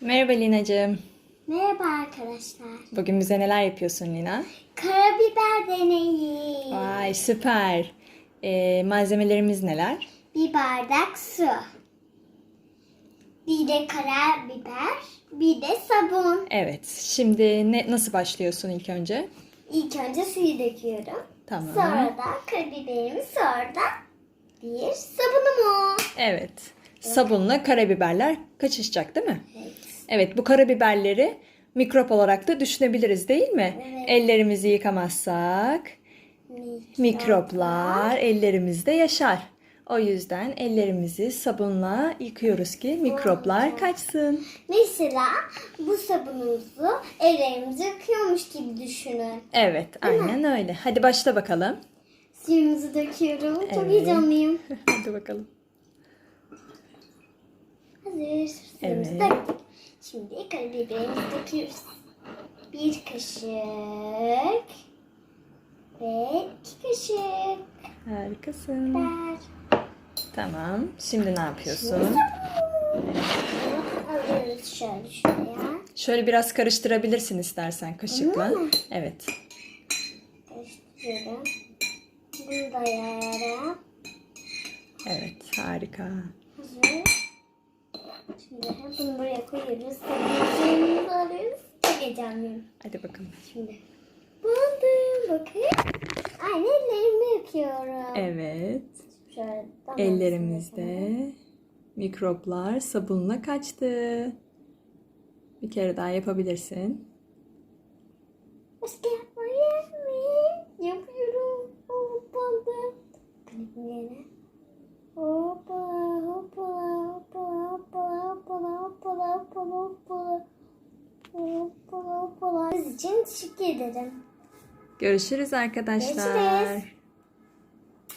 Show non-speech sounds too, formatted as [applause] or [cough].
Merhaba Lina'cığım. Merhaba arkadaşlar. Bugün bize neler yapıyorsun Lina? Karabiber deneyi. Vay süper. Ee, malzemelerimiz neler? Bir bardak su. Bir de karabiber. Bir de sabun. Evet. Şimdi ne, nasıl başlıyorsun ilk önce? İlk önce suyu döküyorum. Tamam. Sonra da karabiberimi sonra da bir sabunumu. Evet. Sabunla karabiberler kaçışacak değil mi? Evet. Evet bu karabiberleri mikrop olarak da düşünebiliriz değil mi? Evet. Ellerimizi yıkamazsak mikroplar ellerimizde yaşar. O yüzden ellerimizi sabunla yıkıyoruz ki mikroplar kaçsın. Mesela bu sabunumuzu ellerimizi yıkıyormuş gibi düşünün. Evet, aynen öyle. Hadi başla bakalım. Suyumuzu döküyorum. Çok Evet. heyecanlıyım. [laughs] Hadi bakalım. Hazır. Evet. Şimdi karabiberimizi döküyoruz. Bir kaşık ve iki kaşık Harikasın. ver. Tamam. Şimdi ne yapıyorsun? Alıyoruz şöyle şuraya. Şöyle biraz karıştırabilirsin istersen kaşıkla. Mi? Evet. Karıştırıyorum. Bunu da yayarak. Evet, harika. Şimdi bunu buraya koyuyoruz. Suyumuzu alıyoruz. Çok heyecanlıyım. Hadi bakalım. Şimdi buldum bakın. Aynı ellerimi yıkıyorum. Evet. Şöyle damlasını Ellerimizde mikroplar sabunla kaçtı. Bir kere daha yapabilirsin. Başka yapmayayım için teşekkür ederim. Görüşürüz arkadaşlar. Görüşürüz.